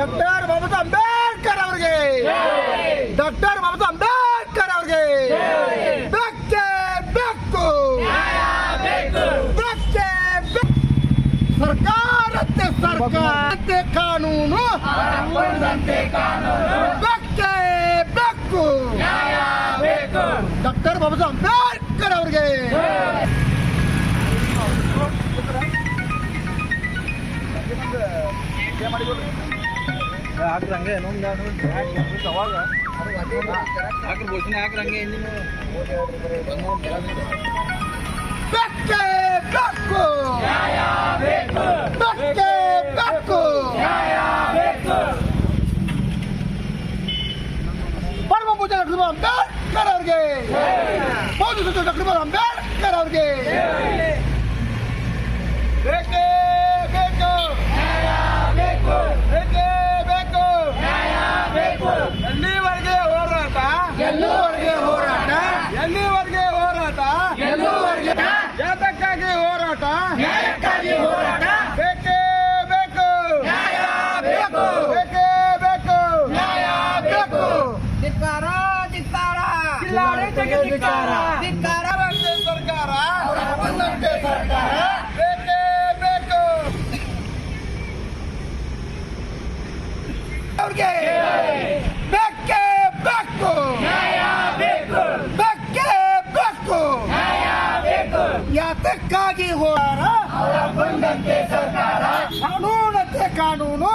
Doctor Baba Saheb Ambedkar ಅವರಿಗೆ doctor Baba Saheb Ambedkar ಅವರಿಗೆ ಬೇಕೇ ಬೇಕು ಬೇಕೇ ಬೇಕು. ಸರ್ಕಾರಕ್ಕೆ ಸರ್ಕಾರಕ್ಕೆ ಕಾನೂನು ಬೇಕೇ ಬೇಕು ಡಾಕ್ಟರ್ ಬಾಬಾ ಸಾಹೇಬ್ ಅಂಬೇಡ್ಕರ್ ಅವರಿಗೆ ಹಾಕ್ರಂಗೆ ಅವಾಗ ಹಾಕ್ರ ಬೋಸಿನ ಹಾಕ್ರಂಗೆ ಬೇಕೇ ಬೇಕು ಬೇಕೇ ಬೇಕು ಪರಮ ಪೂಜೆ ಡಾಕ್ಟರ್ ಬಾಬಾ ಅಂಬೇಡ್ಕರ್ ಅವರಿಗೆ ಮೋದಿ ಸಚಿವ ಡಾಕ್ಟರ್ ಬಾಬಾ ಅಂಬೇಡ್ಕರ್ ಅವರಿಗೆ ಬೇಕೇ ಯಾತಕ್ಕಾಗಿ ಹೋರ ಕಾನೂನಂತೆ ಕಾನೂನು.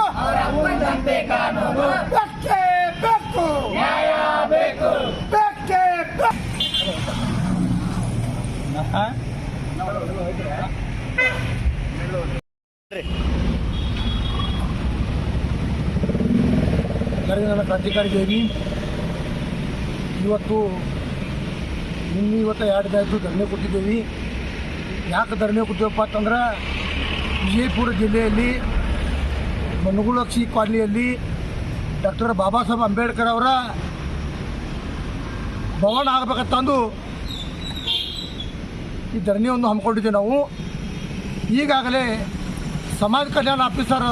ನನ್ನ ಕ್ರಾಂತಿಕಾರಿ ದೇವಿ ಇವತ್ತು ನಿನ್ನೆ ಇವತ್ತು ಎರಡು ಧರಣೆ ಧರಣಿ ಕೊಟ್ಟಿದ್ದೇವೆ. ಯಾಕೆ ಧರಣಿ ಕೊಟ್ಟಿವಪ್ಪ ಅಂತಂದ್ರೆ ವಿಜಯಪುರ ಜಿಲ್ಲೆಯಲ್ಲಿ ಮನುಗುಳಕ್ಷಿ ಕಾಲನಿಯಲ್ಲಿ ಡಾಕ್ಟರ್ ಬಾಬಾ ಸಾಹೇಬ್ ಅಂಬೇಡ್ಕರ್ ಅವರ ಭವನ ಆಗಬೇಕಂತಂದು ಈ ಧರಣಿಯನ್ನು ಹಮ್ಮಿಕೊಂಡಿದ್ದೆ ನಾವು. ಈಗಾಗಲೇ ಸಮಾಜ ಕಲ್ಯಾಣ ಆಫೀಸರ್,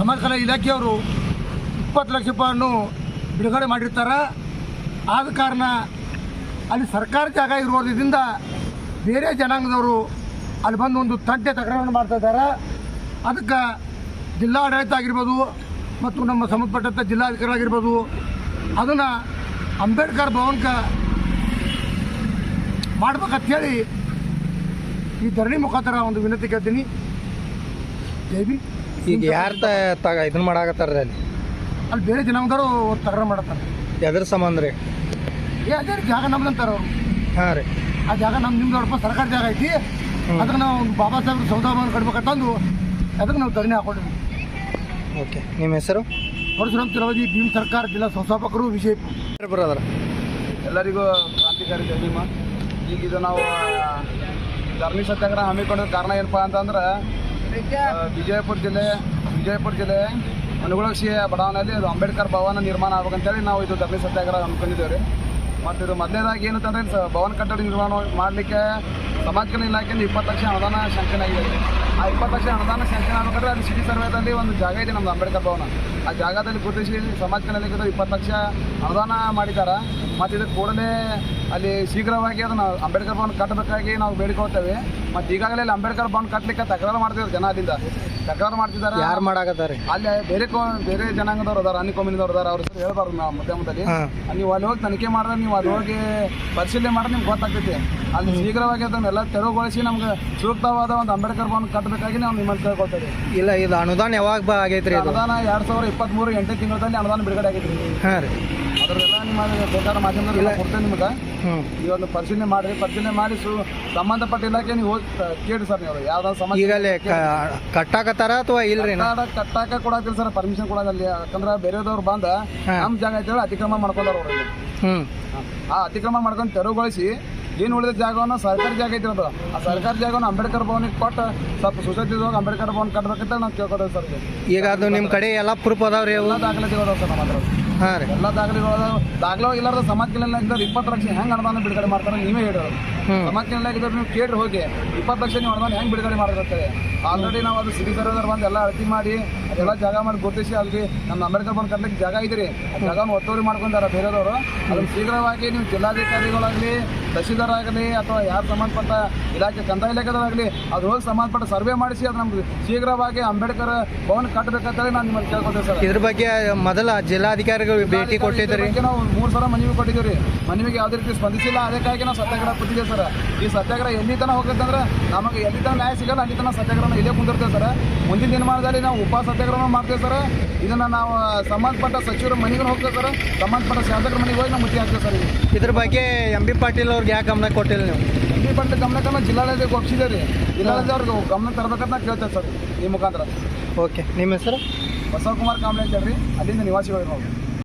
ಸಮಾಜ ಕಲ್ಯಾಣ ಇಲಾಖೆಯವರು ಇಪ್ಪತ್ತು ಲಕ್ಷ ರೂಪಾಯನ್ನು ಬಿಡುಗಡೆ ಮಾಡಿರ್ತಾರೆ. ಆದ ಕಾರಣ ಅಲ್ಲಿ ಸರ್ಕಾರ ಜಾಗ ಇರೋದ್ರಿಂದ ಬೇರೆ ಜನಾಂಗದವರು ಅಲ್ಲಿ ಬಂದು ಒಂದು ತಂಟೆ ತಕರಾರು ಮಾಡ್ತಾ ಇದ್ದಾರೆ. ಅದಕ್ಕೆ ಜಿಲ್ಲಾಡಳಿತ ಆಗಿರ್ಬೋದು ಮತ್ತು ನಮ್ಮ ಸಂಬಂಧಪಟ್ಟಂಥ ಜಿಲ್ಲಾಧಿಕಾರಿ ಆಗಿರ್ಬೋದು ಅದನ್ನು ಅಂಬೇಡ್ಕರ್ ಭವನಕ್ಕೆ ಮಾಡ್ಬೇಕಂತ ಹೇಳಿ ಈ ಧರಣಿ ಮುಖಾಂತರ ಒಂದು ವಿನಂತಿ ಕೇಳ್ತೀನಿ. ಜೈ ಭೀಮ್. ಈಗ ಯಾರು ತಗ ಇದನ್ನ ಮಾಡಾಕತ್ತಾರ ಅಲ್ಲಿ? ಅಲ್ಲಿ ಬೇರೆ ಜನಾಂಗದವರು ತಕರಾರು ಮಾಡತ್ತಾರೆ. ಎದ್ರ ಸಂಬಂಧ ರೀ? ಅದೇ ರೀ ಜಾಗ ನಮ್ದಂತಾರ ಅವರು. ಹಾಂ ರೀ. ಆ ಜಾಗ ನಮ್ಮ ನಿಮ್ದು ನೋಡಪ್ಪ ಸರ್ಕಾರ ಜಾಗ ಐತಿ. ಅದಕ್ಕೆ ನಾವು ಬಾಬಾ ಸಾಹೇಬ್ ಸೌದಾಭವನ ಕಟ್ಬೇಕಂತಂದು ಅದಕ್ಕೆ ನಾವು ಧರಣಿ ಹಾಕೊಂಡಿದ್ವಿ. ಓಕೆ ನಿಮ್ಮ ಹೆಸರು? ಪರಶುರಾಮ್ ತಿರುವದಿ ಭೀಮ್ ಸರ್ಕಾರ ಜಿಲ್ಲಾ ಸಂಸ್ಥಾಪಕರು ವಿಜಯಪುರ ಬರೋದ್ರ ಎಲ್ಲರಿಗೂ ಕ್ರಾಂತಿಕಾರಿ ಜಯಭೀಮ ಈಗ ಇದು ನಾವು ಧರಣಿ ಸತ್ಯಾಗ್ರಹ ಹಮ್ಮಿಕೊಂಡ ಕಾರಣ ಏನಪ್ಪ ಅಂತಂದ್ರೆ ವಿಜಯಪುರ ಜಿಲ್ಲೆ ವಿಜಯಪುರ ಜಿಲ್ಲೆ ಅನುಗುಣಕ್ಷಿಯ ಬಡಾವಣೆಯಲ್ಲಿ ಅದು ಅಂಬೇಡ್ಕರ್ ಭವನ ನಿರ್ಮಾಣ ಆಗ್ಬೇಕಂತೇಳಿ ನಾವು ಇದು ಧರಣಿ ಸತ್ಯಾಗ್ರಹ ಹಮ್ಮಿಕೊಂಡಿದ್ದೇವೆ ರೀ. ಮತ್ತು ಇದು ಮೊದಲನೇದಾಗಿ ಸ- ಭವನ ಕಟ್ಟಡ ನಿರ್ಮಾಣ ಮಾಡಲಿಕ್ಕೆ ಸಮಾಜ ಕಲ್ಯಾಣ ಇಲಾಖೆಯಿಂದ ಇಪ್ಪತ್ತು ಲಕ್ಷ ಅನುದಾನ ಶಾಂಕ್ಷನ್ ಆಗಿದೆ ಆ ಇಪ್ಪತ್ತು ಲಕ್ಷ ಅನುದಾನ ಶಾಂಕ್ಷನ್ ಆಗಬೇಕಾದ್ರೆ ಅಲ್ಲಿ ಸಿಟಿ ಸರ್ವೇದಲ್ಲಿ ಒಂದು ಜಾಗ ಇದೆ ನಮ್ಮದು ಅಂಬೇಡ್ಕರ್ ಭವನ. ಆ ಜಾಗದಲ್ಲಿ ಗುರುತಿಸಿ ಸಮಾಜ ಕಲ್ಯಾಣ ಇಲಾಖೆ ಇಪ್ಪತ್ತು ಲಕ್ಷ ಅನುದಾನ ಮಾಡಿದ್ದಾರೆ. ಮತ್ತು ಇದಕ್ಕೆ ಕೂಡಲೇ ಅಲ್ಲಿ ಶೀಘ್ರವಾಗಿ ಅದನ್ನು ಅಂಬೇಡ್ಕರ್ ಭವನ ಕಟ್ಟಬೇಕಾಗಿ ನಾವು ಬೇಡಿಕೊಳ್ತೇವೆ ಮತ್ತು ಈಗಾಗಲೇ ಅಲ್ಲಿ ಅಂಬೇಡ್ಕರ್ ಭವನ ಕಟ್ಟಲಿಕ್ಕೆ ತಕರಾರು ಮಾಡ್ತಿದ್ದಾರೆ ಜನ ಅಲ್ಲಿಂದ ತಕರಾರು ಮಾಡ್ತಿದ್ದಾರೆ? ಯಾರು ಮಾಡಾಕತ್ತಾರ? ಅಲ್ಲಿ ಬೇರೆ ಕೋ ಬೇರೆ ಜನಾಂಗದವ್ರು ಅದಾರ ಅನಿ ಅದರ ಅದಾರ ಅವ್ರ ಹೆಸರು ಹೇಳ್ಬಾರ್ದು ನಾವು ಮಧ್ಯಮದಲ್ಲಿ ಮುದ್ದಲ್ಲಿ. ನೀವು ಅಲ್ಲಿ ಹೋಗಿ ತನಿಖೆ ಮಾಡಿದ್ರೆ ನೀವು ಅಲ್ಲಿ ಹೋಗಿ ಪರಿಶೀಲನೆ ಮಾಡಿದ್ರೆ ನಿಮ್ಗೆ ಗೊತ್ತಾಗ್ತೈತಿ. ಅಲ್ಲಿ ಶೀಘ್ರವಾಗಿ ಅದನ್ನೆಲ್ಲ ತೆರವುಗೊಳಿಸಿ ನಮ್ಗೆ ಸೂಕ್ತವಾದ ಒಂದು ಅಂಬೇಡ್ಕರ್ ಭವನ ಕಟ್ಟಬೇಕಾಗಿ ನಾವು ನಿಮ್ಮನ್ನು ಕೇಳ್ಕೊಳ್ತೇವೆ. ಇಲ್ಲ ಇದು ಅನುದಾನ ಯಾವಾಗ ಬಾ ಆಗೈತ್ರಿ ಇದು? ಅನುದಾನ ಎರಡ್ ಸಾವಿರದ ಇಪ್ಪತ್ಮೂರು ಎಂಟು ತಿಂಗಳಲ್ಲಿ ಅನುದಾನ ಬಿಡುಗಡೆ ಆಗೈತಿ ಹಾಂ ರೀ. ಅದರದೆಲ್ಲ ನಿಮ್ಮ ಬೇಕಾದ ಮಾಧ್ಯಮದಲ್ಲಿ ಕೊಡ್ತೇನೆ ನಿಮ್ಗೆ. ಹ್ಞೂ ಈ ಒಂದು ಪರಿಶೀಲನೆ ಮಾಡಿ ಪರಿಶೀಲನೆ ಮಾಡಿ ಸು ಸಂಬಂಧಪಟ್ಟ ಇಲಾಖೆ ನೀವು ಹೋಗಿ ಕೇಳಿ ಸರ್ ನೀವು. ಯಾವ್ದಾದ್ರು ಸಮಸ್ಯೆ ಈಗ ಅಲ್ಲಿ ಕಟ್ಟಾಕತ್ತಾರ ಅಥವಾ ಇಲ್ರಿ ಕಟ್ಟಡ ಕಟ್ಟಾಕ ಕೊಡಾತಿಲ್ಲ ಸರ್ ಪರ್ಮಿಷನ್ ಕೊಡೋದಲ್ಲಿ ಯಾಕಂದ್ರೆ ಬೇರೆದವ್ರು ಬಂದ. ನಮ್ಮ ಜಾಗ ಐತೆ ಅತಿಕ್ರಮಣ ಮಾಡ್ಕೊಂಡಾರ ಅವ್ರಲ್ಲಿ ಹ್ಞೂ ಆ ಅತಿಕ್ರಮಣ ಮಾಡ್ಕೊಂಡು ತೆರವುಗೊಳಿಸಿ ಏನು ಉಳಿದ ಜಾಗವನ್ನು ಸರ್ಕಾರಿ ಜಾಗ ಐತಿ ಅಂತ ಆ ಸರ್ಕಾರಿ ಜಾಗವನ್ನು ಅಂಬೇಡ್ಕರ್ ಭವನಿಗೆ ಕೊಟ್ಟು ಸ್ವಲ್ಪ ಸೊಸೈಟಿದೊಳಗೆ ಅಂಬೇಡ್ಕರ್ ಭವನ್ ಕಟ್ಬೇಕಂತ ನಾವು ಕೇಳ್ಕೊಡೋದು ಸರ್ ಈಗ. ಅದು ನಿಮ್ಮ ಕಡೆ ಎಲ್ಲ ಪ್ರೂಫ್ ಅದಾವ್ರಿ ರೀ ಎಲ್ಲ ದಾಖಲೆಗಳು ಅದಾವ ಸರ್ ನಮ್ಮ ಹತ್ರ. ಹಾಂ ರೀ. ಎಲ್ಲ ದಾಖಲೆಗಳು ದಾಖಲೆ ಇಲ್ಲಾರ್ದ ಸಮಾಜ ಕಲ್ಯಾಣ ಇದ್ದಾರೆ ಇಪ್ಪತ್ತು ಲಕ್ಷ ಹೆಂಗೆ ಅನುದಾನ ಬಿಡುಗಡೆ ಮಾಡ್ತಾರೆ ನೀವೇ ಹೇಳೋದು ಹ್ಮ್. ಸಮಾಜ ಕಲ್ಯಾಣ ಇದ್ದಾರೆ ನೀವು ಕೇಳಿ ಹೋಗಿ. ಇಪ್ಪತ್ತು ಲಕ್ಷ ನೀವು ಅನುದಾನ ಹೆಂಗೆ ಬಿಡುಗಡೆ ಮಾಡಿರುತ್ತೆ ಆಲ್ರೆಡಿ ನಾವು ಅದು ಸಿಟಿ ಸರ್ವೇದರ್ ಬಂದು ಎಲ್ಲ ಅಳತಿ ಮಾಡಿ ಅದೆಲ್ಲ ಜಾಗ ಮಾಡಿ ಗುರುತಿಸಿ ಅಲ್ಲಿ ನಮ್ಮ ಅಂಬೇಡ್ಕರ್ ಬಂದು ಕಟ್ಲಿಕ್ಕೆ ಜಾಗ ಇದ್ರಿ ಆ ಜಾಗನ ಒತ್ತುವರಿ ಮಾಡ್ಕೊಂಡಾರ ಬೇರೆಯವರು ಅದನ್ನು ಶೀಘ್ರವಾಗಿ ನೀವು ಜಿಲ್ಲಾಧಿಕಾರಿಗಳಾಗಲಿ ತಹಶೀಲ್ದಾರ್ ಆಗಲಿ ಅಥವಾ ಯಾರು ಸಂಬಂಧಪಟ್ಟ ಇಲಾಖೆ ಕಂದಾಯ ಇಲಾಖೆದಾಗಲಿ ಅದು ಹೋಗಿ ಸಂಬಂಧಪಟ್ಟ ಸರ್ವೆ ಮಾಡಿಸಿ ಅದು ನಮ್ಗೆ ಶೀಘ್ರವಾಗಿ ಅಂಬೇಡ್ಕರ್ ಭವನ ಕಟ್ಟಬೇಕಂತೇಳಿ ನಾನು ನಿಮ್ಮಲ್ಲಿ ಕೇಳ್ಕೊತೇವೆ ಸರ್. ಇದ್ರ ಬಗ್ಗೆ ಮೊದಲ ಜಿಲ್ಲಾಧಿಕಾರಿಗಳು ಭೇಟಿ ಕೊಟ್ಟಿದ್ದಾರೆ? ನಾವು ಮೂರು ಸಲ ಮನವಿ ಕೊಟ್ಟಿದ್ದೀವಿ ಮನವಿಗೆ ಯಾವುದೇ ರೀತಿ ಸ್ಪಂದಿಸಿಲ್ಲ ಅದಕ್ಕಾಗಿ ನಾವು ಸತ್ಯಾಗ್ರಹ ಕೂತಿದ್ದೇವೆ ಸರ್. ಈ ಸತ್ಯಾಗ್ರಹ ಎಲ್ಲಿ ತನಕ ಹೋಗುತ್ತಂದ್ರೆ ನಮಗೆ ಎಲ್ಲಿ ತನಕ ನ್ಯಾಯ ಸಿಗಲ್ಲ ಅಲ್ಲಿ ತನಕ ಸತ್ಯಾಗ್ರಹ ಇಲ್ಲೇ ಕುಂದಿರ್ತೇವೆ ಸರ್. ಮುಂದಿನ ದಿನಮಾನದಲ್ಲಿ ನಾವು ಉಪ ಸತ್ಯಾಗ್ರಹ ಮಾಡ್ತೇವೆ ಸರ್. ಇದನ್ನು ನಾವು ಸಂಬಂಧಪಟ್ಟ ಸಚಿವರ ಮನೆಗೂ ಹೋಗ್ತೇವೆ ಸರ್. ಸಂಬಂಧಪಟ್ಟ ಶಾಸಕರ ಮನೆಗೆ ಹೋಗಿ ನಾವು ಮುಚ್ಚಿ ಹಾಕ್ತೇವೆ ಸರ್. ಇದ್ರ ಬಗ್ಗೆ ಎಂ ಬಿ ಪಾಟೀಲ್ ಅವ್ರಿಗೆ ಯಾಕೆ ಗಮನ ಕೊಟ್ಟಿಲ್ಲ ನೀವು? ಎಲ್ಲಿ ಬಂದ ಗಮನ ಜಿಲ್ಲಾಡಳಿತಕ್ಕೆ ಒಪ್ಪಿಸಿದೆ ರೀ ಜಿಲ್ಲಾಡಳಿತ ಅವ್ರಿಗೆ ಗಮನ ತರಬೇಕಂತ ನಾವು ಕೇಳ್ತೇವೆ ಸರ್ ಈ ಮುಖಾಂತರ. ಓಕೆ ನಿಮ್ಮ ಹೆಸರು? ಬಸವಕುಮಾರ್ ಕಾಂಬ್ಳೆ ಅಂತ ಹೇಳ್ರಿ ಅಲ್ಲಿಂದ ನಿವಾಸಿಗಳು ನಾವು